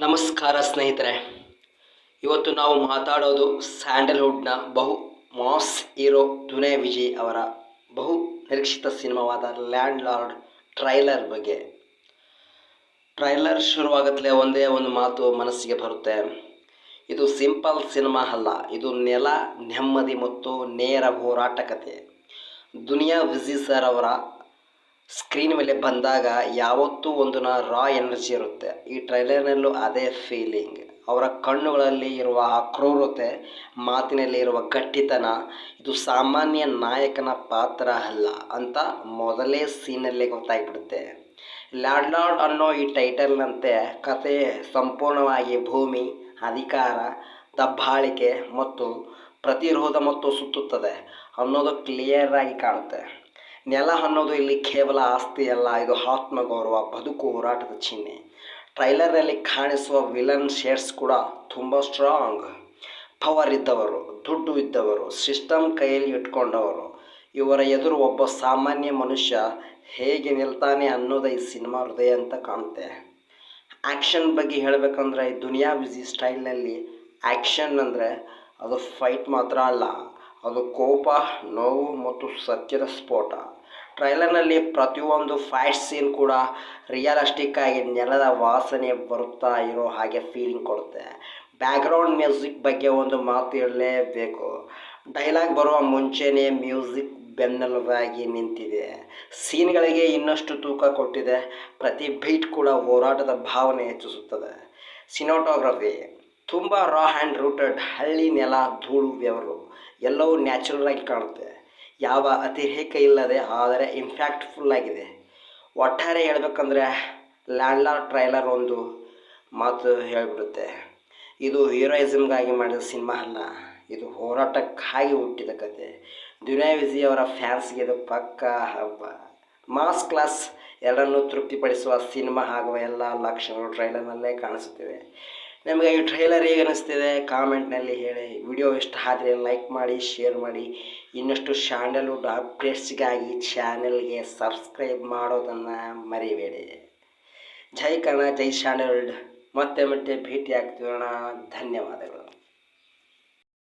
ನಮಸ್ಕಾರ ಸ್ನೇಹಿತರೆ. ಇವತ್ತು ನಾವು ಮಾತಾಡೋದು ಸ್ಯಾಂಡಲ್ವುಡ್ನ ಬಹು ಮಾಸ್ ಹೀರೋ ದುನೇ ವಿಜಯ್ ಅವರ ಬಹು ನಿರೀಕ್ಷಿತ ಸಿನಿಮಾವಾದ ಲ್ಯಾಂಡ್ ಲಾರ್ಡ್ ಟ್ರೈಲರ್ ಬಗ್ಗೆ. ಟ್ರೈಲರ್ ಶುರುವಾಗತ್ತಲೇ ಒಂದೇ ಒಂದು ಮಾತು ಮನಸ್ಸಿಗೆ ಬರುತ್ತೆ. ಇದು ಸಿಂಪಲ್ ಸಿನಿಮಾ ಅಲ್ಲ, ಇದು ನೆಲ, ನೆಮ್ಮದಿ ಮತ್ತು ನೇರ ಹೋರಾಟ ಕಥೆ ದುನಿಯಾ ವಿಜಿ ಸರ್ ಅವರ ಸ್ಕ್ರೀನ್ ಮೇಲೆ ಬಂದಾಗ ಯಾವತ್ತೂ ಒಂದು ರಾ ಎನರ್ಜಿ ಇರುತ್ತೆ. ಈ ಟ್ರೈಲರ್ನಲ್ಲೂ ಅದೇ ಫೀಲಿಂಗ್. ಅವರ ಕಣ್ಣುಗಳಲ್ಲಿ ಇರುವ ಆ ಕ್ರೂರತೆ ಮಾತಿನಲ್ಲಿ ಇರುವ ಗಟ್ಟಿತನ, ಇದು ಸಾಮಾನ್ಯ ನಾಯಕನ ಪಾತ್ರ ಅಲ್ಲ ಅಂತ ಮೊದಲೇ ಸೀನಲ್ಲೇ ಗೊತ್ತಾಗ್ಬಿಡುತ್ತೆ. ಲ್ಯಾಂಡ್ ಲಾರ್ಡ್ ಅನ್ನೋ ಈ ಟೈಟಲ್ನಂತೆ ಕತೆ ಸಂಪೂರ್ಣವಾಗಿ ಭೂಮಿ, ಅಧಿಕಾರ, ದಬ್ಬಾಳಿಕೆ ಮತ್ತು ಪ್ರತಿರೋಧ ಮತ್ತು ಸುತ್ತುತ್ತದೆ ಅನ್ನೋದು ಕ್ಲಿಯರ್ ಆಗಿ ಕಾಣುತ್ತೆ. ನೆಲ ಅನ್ನೋದು ಇಲ್ಲಿ ಕೇವಲ ಆಸ್ತಿ ಅಲ್ಲ, ಇದು ಆತ್ಮ ಗೌರವ ಬದುಕು ಹೋರಾಟದ ಚಿಹ್ನೆ. ಟ್ರೈಲರ್ನಲ್ಲಿ ಕಾಣಿಸುವ ವಿಲನ್ ಶೇಡ್ಸ್ ಕೂಡ ತುಂಬ ಸ್ಟ್ರಾಂಗ್ ಪವರ್ ಇದ್ದವರು, ದುಡ್ಡು ಇದ್ದವರು ಸಿಸ್ಟಮ್ ಕೈಯಲ್ಲಿ ಇಟ್ಕೊಂಡವರು. ಇವರ ಎದುರು ಒಬ್ಬ ಸಾಮಾನ್ಯ ಮನುಷ್ಯ ಹೇಗೆ ನಿಲ್ತಾನೆ ಅನ್ನೋದು ಈ ಸಿನಿಮಾ ಹೃದಯ ಅಂತ ಕಾಣುತ್ತೆ. ಆ್ಯಕ್ಷನ್ ಬಗ್ಗೆ ಹೇಳಬೇಕಂದ್ರೆ ಈ ದುನಿಯಾ ವಿಜಿ ಸ್ಟೈಲ್ನಲ್ಲಿ ಆ್ಯಕ್ಷನ್ ಅಂದರೆ ಅದು ಫೈಟ್ ಮಾತ್ರ ಅಲ್ಲ. ಅದು ಕೋಪ, ನೋವು ಮತ್ತು ಸತ್ಯದ ಸ್ಫೋಟ. ಟ್ರೈಲರ್ನಲ್ಲಿ ಪ್ರತಿಯೊಂದು ಫೈಟ್ ಸೀನ್ ಕೂಡ ರಿಯಲಿಸ್ಟಿಕ್ ಆಗಿ ನೆಲದ ವಾಸನೆ ಬರುತ್ತಾ ಇರೋ ಹಾಗೆ ಫೀಲಿಂಗ್ ಕೊಡುತ್ತೆ. ಬ್ಯಾಕ್ಗ್ರೌಂಡ್ ಮ್ಯೂಸಿಕ್ ಬಗ್ಗೆ ಒಂದು ಮಾತು ಹೇಳಲೇಬೇಕು. ಡೈಲಾಗ್ ಬರುವ ಮುಂಚೆನೇ ಮ್ಯೂಸಿಕ್ ಬೆನ್ನೆಲುಬಾಗಿ ನಿಂತಿದೆ. ಸೀನ್ಗಳಿಗೆ ಇನ್ನಷ್ಟು ತೂಕ ಕೊಟ್ಟಿದೆ. ಪ್ರತಿ ಬೀಟ್ ಕೂಡ ಹೋರಾಟದ ಭಾವನೆ ಹೆಚ್ಚಿಸುತ್ತದೆ. ಸಿನೋಟೋಗ್ರಫಿ ತುಂಬ ರಾ ಹ್ಯಾಂಡ್ ರೂಟೆಡ್ ಹಳ್ಳಿ ನೆಲ ಧೂಳು ಬೆವರು. ಎಲ್ಲವೂ ನ್ಯಾಚುರಲ್ ಆಗಿ ಕಾಣುತ್ತೆ. ಯಾವ ಅತಿರೇಕ ಇಲ್ಲದೆ, ಆದರೆ ಇಂಪ್ಯಾಕ್ಟ್ಫುಲ್ ಆಗಿದೆ. ಒಟ್ಟಾರೆ ಹೇಳ್ಬೇಕಂದ್ರೆ ಲ್ಯಾಂಡ್ಲಾರ್ ಟ್ರೈಲರ್ ಒಂದು ಮಾತು ಹೇಳಿಬಿಡುತ್ತೆ. ಇದು ಹೀರೋಯಿಸಮ್ಗಾಗಿ ಮಾಡಿದ ಸಿನಿಮಾ ಅಲ್ಲ, ಇದು ಹೋರಾಟಕ್ಕಾಗಿ ಹುಟ್ಟಿದ ಕತೆ. ದುನಿಯಾ ವಿಜಯ್ ಅವರ ಫ್ಯಾನ್ಸ್ಗೆ ಇದು ಪಕ್ಕ ಹಬ್ಬ. ಮಾಸ್ ಕ್ಲಾಸ್ ಎರಡನ್ನೂ ತೃಪ್ತಿಪಡಿಸುವ ಸಿನಿಮಾ ಆಗುವ ಎಲ್ಲ ಲಕ್ಷಣಗಳು ಟ್ರೈಲರ್ನಲ್ಲೇ ಕಾಣಿಸುತ್ತಿವೆ. ನಿಮಗೆ ಈ ಟ್ರೈಲರ್ ಹೇಗೆ ಅನಿಸ್ತಿದೆ? ಕಾಮೆಂಟ್ನಲ್ಲಿ ಹೇಳಿ. ವಿಡಿಯೋ ಇಷ್ಟ ಆದರೆ ಲೈಕ್ ಮಾಡಿ ಶೇರ್ ಮಾಡಿ. ಇನ್ನಷ್ಟು ಶ್ಯಾಂಡಲ್ವುಡ್ ಅಪ್ಡೇಟ್ಸ್ಗಾಗಿ ಚಾನೆಲ್ಗೆ ಸಬ್ಸ್ಕ್ರೈಬ್ ಮಾಡೋದನ್ನು ಮರಿಬೇಡಿ. ಜೈ ಕಣ ಜೈ ಶ್ಯಾಂಡಲ್ವುಡ್ ಮತ್ತೆ ಮತ್ತೆ ಭೇಟಿ ಆಗ್ತಿರೋಣ ಧನ್ಯವಾದಗಳು.